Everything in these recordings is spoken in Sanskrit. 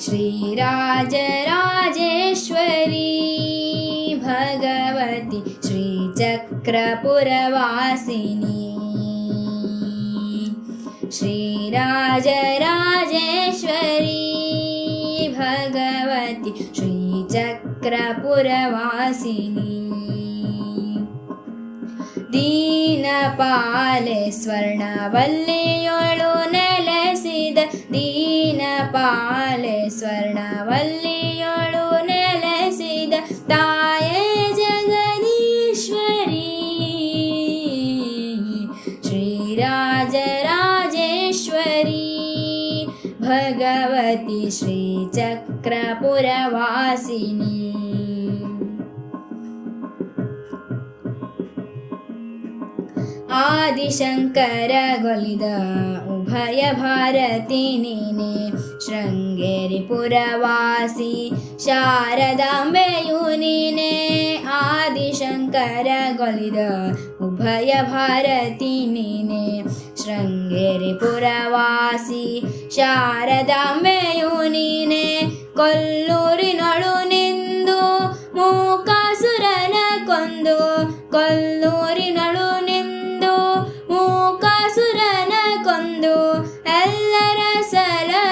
श्रीराजराजेश्वरी भगवति श्रीचक्रपुरवासिनी। श्रीराजराजेश्वरी भगवति श्रीचक्रपुरवासिनी दीनपाले स्वर्णवल्लियोळु नेलेसिद दीनपाले स्वर्णवल्लियोळु नेलेसिद ताये जगदीश्वरी श्रीराजराजेश्वरी भगवति श्रीचक्रपुरवासिनी ಆದಿಶಂಕರಗೊಲಿದ ಉಭಯ ಭಾರತಿ ನೀನೆ ಶೃಂಗೇರಿಪುರವಾಸಿ ಶಾರದಾಂಬೆಯು ನೀನೆ ಆದಿಶಂಕರಗೊಲಿದ ಉಭಯ ಭಾರತಿ ನೀನೆ ശൃംഗേരിപുരവാസി ശാരദാംബെയു നീനെ കൊല്ലൂരിനൊളു നിന്തു മൂക്കാസുരന കൊന്തു കൊല്ലു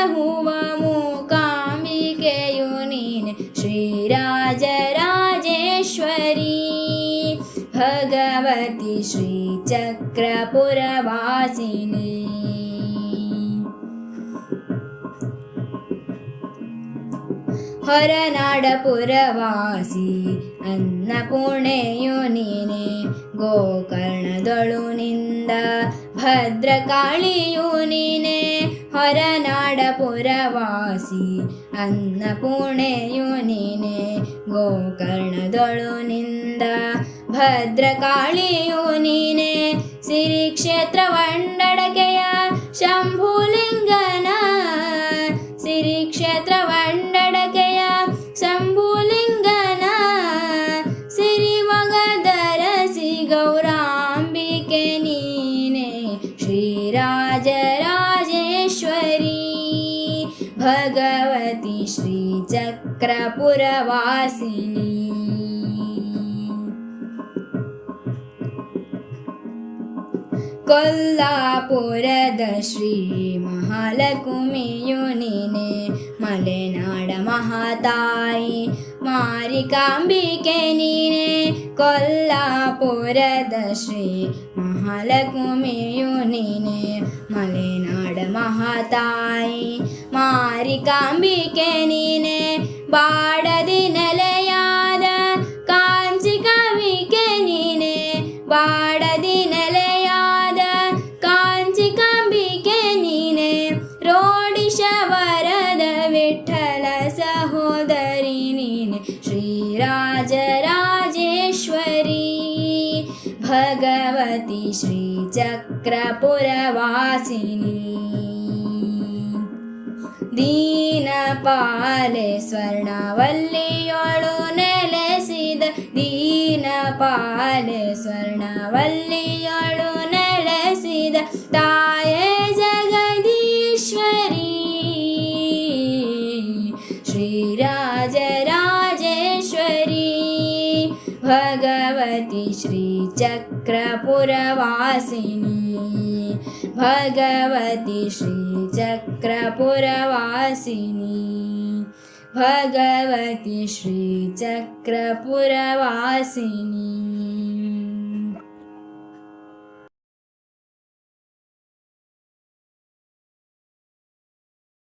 ಸಲಹುವ ಮೂಕಾಂಬಿಕೆಯು ನೀನೆ ಶ್ರೀರಾಜರಾಜೇಶ್ವರಿ भगवति श्रीचक्रपुरवासिनी ಹೊರನಾಡಪುರವಾಸಿ ಅನ್ನಪೂರ್ಣೆಯು ನೀನೆ ಗೋಕರ್ಣದೊಳು ನಿಂದ ಭದ್ರಕಾಳಿಯು ನೀನೆ ಹೊರನಾಡಪುರವಾಸಿ ಅನ್ನಪೂರ್ಣೆಯು ನೀನೆ ಗೋಕರ್ಣದೊಳು ನಿಂದ ಭದ್ರಕಾಳಿಯು ನೀನೆ ಸಿರಿ ಕ್ಷೇತ್ರವಂಡಡಕೆಯ ಶಂಭುಲಿಂಗನ भगवति श्रीचक्रपुरवासिनी कोल्लापुरद कोल्लापुरदश्री महालक्मि युनिने मलेनाड महाताय मारिकाम्बिकेनिने कोल्लापुरदश्री महालक्मि युनि मालेनाड मारिकाम्बिके निने वाडदिनलयाद काञ्चिके निने वाडदिनलयाद काञ्चिकाम्बिके रोडिश वरद विठ्ठल सहोदरिनी ने श्रीराजराजेश्वरी भगवति श्रीचक्रपुरवासिनी ದೀನಪಾಲೆ ಸ್ವರ್ಣವಲ್ಲಿಯೊಳು ನೆಲೆಸಿದ ದೀನಪಾಲೆ ಸ್ವರ್ಣವಲ್ಲಿಯೊಳು ನೆಲೆಸಿದ ತಾಯೇ ಜಗದೀಶ್ವರಿ ಶ್ರೀರಾಜರಾಜೇಶ್ವರಿ ಭಗವತಿ ಶ್ರೀಚಕ್ರಪುರವಾಸಿನಿ भगवति श्रीचक्रपुरवासिनी भगवति श्रीचक्रपुरवासिनी